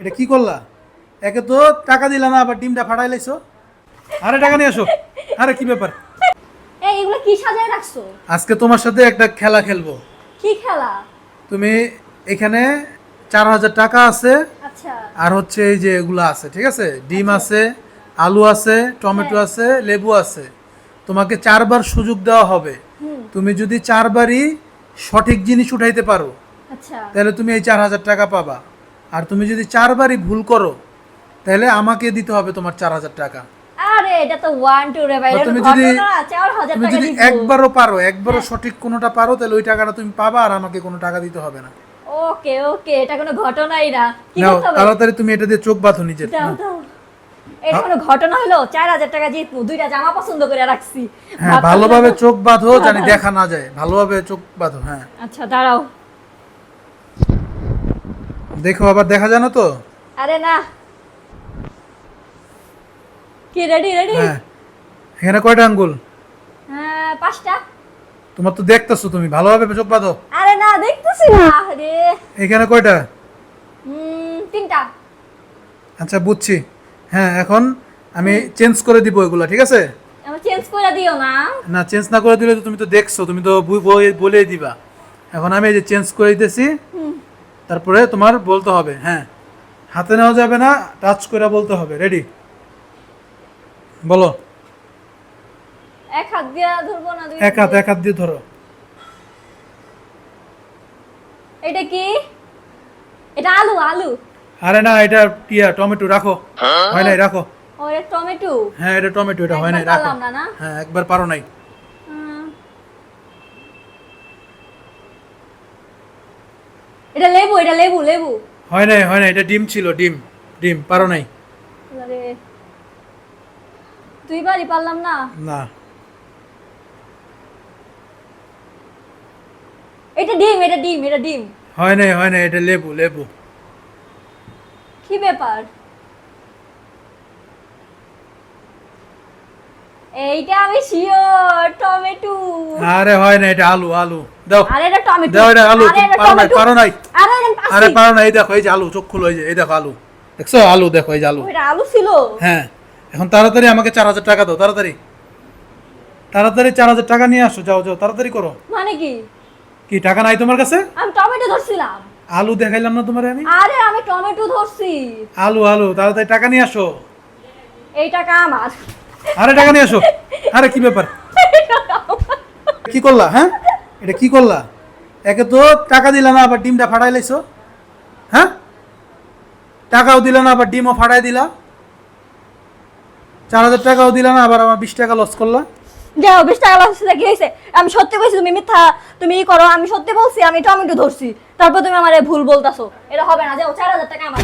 এটা কি করলা? একে তো টাকা দিলা না আবার ডিমটা ফাটাই লাইছো। আরে টাকা নিয়ে আসো। আরে কি ব্যাপার? এই এগুলো কি সাজায় রাখছো? আজকে তোমার সাথে একটা খেলা খেলব। কি খেলা? তুমি এখানে চার হাজার টাকা আছে আচ্ছা। আর হচ্ছে এই যে এগুলো আছে ঠিক আছে? ডিম আছে আলু আছে টমেটো আছে লেবু আছে। তোমাকে চারবার সুযোগ দেওয়া হবে। তুমি যদি চারবারই সঠিক জিনিস উঠাইতে পারো আচ্ছা। তাহলে তুমি এই চার হাজার টাকা পাবা। আর তুমি যদি চারবারই ভুল করো তাহলে আমাকে দিতে হবে তোমার চার হাজার টাকা। আরে এটা তো ওয়ান টু রে ভাই তুমি যদি তুমি যদি হ্যাঁ। একবারও পারো একবারও সঠিক কোনোটা পারো তাহলে ওই টাকাটা তুমি পাবা আর আমাকে কোনো টাকা দিতে হবে না। ওকে ওকে এটা কোনো ঘটনাই না। কি নাও হবে? তাড়াতাড়ি তুমি এটা দিয়ে চোখ বাঁধো নিজের দাও দাও। এটা কোনো ঘটনা হলো? চার হাজার টাকা জিতবো দুইটা জামা পছন্দ করে রাখছি। হ্যাঁ ভালোভাবে চোখ বাঁধো জানি হ্যাঁ। দেখা না যায়। ভালোভাবে চোখ বাঁধো হ্যাঁ। আচ্ছা দাঁড়াও। দেখো আবার দেখা যায় না তো? আরে না। কি রেডি রেডি হ্যাঁ। এখানে কয়টা আঙ্গুল? হ্যাঁ পাঁচটা। তোমার তো দেখতেছো তুমি ভালোভাবে চোখ বাঁধো। আরে না দেখতেছি না আরে। এখানে কয়টা? হুম তিনটা। আচ্ছা বুঝছি। হ্যাঁ এখন আমি চেঞ্জ করে দিব এগুলা ঠিক আছে? চেঞ্জ করে দিও না। না চেঞ্জ না করে দিলে তো তুমি তো দেখছ তুমি তো বই- বলেই দিবা। এখন আমি এই যে চেঞ্জ করে দিতেছি তারপরে তোমার বলতে হবে হ্যাঁ হাতে নেওয়া যাবে না টাচ করে বলতে হবে রেডি বলো। এক হাত দিয়া ধরবো না এক হাত এক হাত দিয়ে ধরো। এটা কি? এটা আলু আলু। আরে না এটা টিয়া টমেটো রাখো। হয়? নাই রাখো। ও এটা টমেটো? হ্যাঁ এটা টমেটো এটা হয় নাই রাখো। না না? হ্যাঁ একবার পারো নাই। এটা লেবু এটা লেবু লেবু। হয় নাই হয় নাই এটা ডিম ছিল ডিম ডিম পারো নাই। আরে দুইবারই পারলাম না। না। এটা ডিম এটা ডিম এটা ডিম। হয় নাই হয় নাই এটা লেবু লেবু। কি ব্যাপার? এইটা আমি শিওর টমেটো। আরে হয় না এটা আলু আলু। দাও। আরে এটা টমেটো। দাও এটা আলু পারো টমেটো। পারো নাই। আরে আরে পারো না এই দেখো এই যে আলু চোখ খুলো এই যে এই দেখো আলু। দেখছ? আলু দেখো এই যে আলু। ওইটা আলু ছিল? হ্যাঁ। এখন তাড়াতাড়ি আমাকে চার হাজার টাকা দাও তাড়াতাড়ি। তাড়াতাড়ি চার হাজার টাকা নিয়ে আসো যাও যাও তাড়াতাড়ি করো। মানে কি? কি টাকা নাই তোমার কাছে? আমি টমেটো ধরছিলাম। আলু দেখাইলাম না তোমার আমি? আরে আমি টমেটো ধরছি। আলু আলু তাড়াতাড়ি টাকা নিয়ে আসো। এই টাকা আমার। আরে টাকা নিয়ে আসো। আরে কি ব্যাপার? কি করলা হ্যাঁ? এটা কি করলা? একে তো টাকা দিলা না আবার ডিমটা ফাটাই লাইছো। হ্যাঁ? টাকাও দিলা না আবার ডিমও ফাটাই দিলা। চার হাজার টাকাও দিলা না আবার আমার বিশ টাকা লস করলা। যাও বিশ টাকা লস কি হয়েছে? আমি সত্যি বলছি তুমি মিথ্যা তুমি ই করো আমি সত্যি বলছি আমি টমেটো ধরছি। তারপর তুমি আমার ভুল বলতাছো। এটা হবে না যাও চার হাজার টাকা আমার।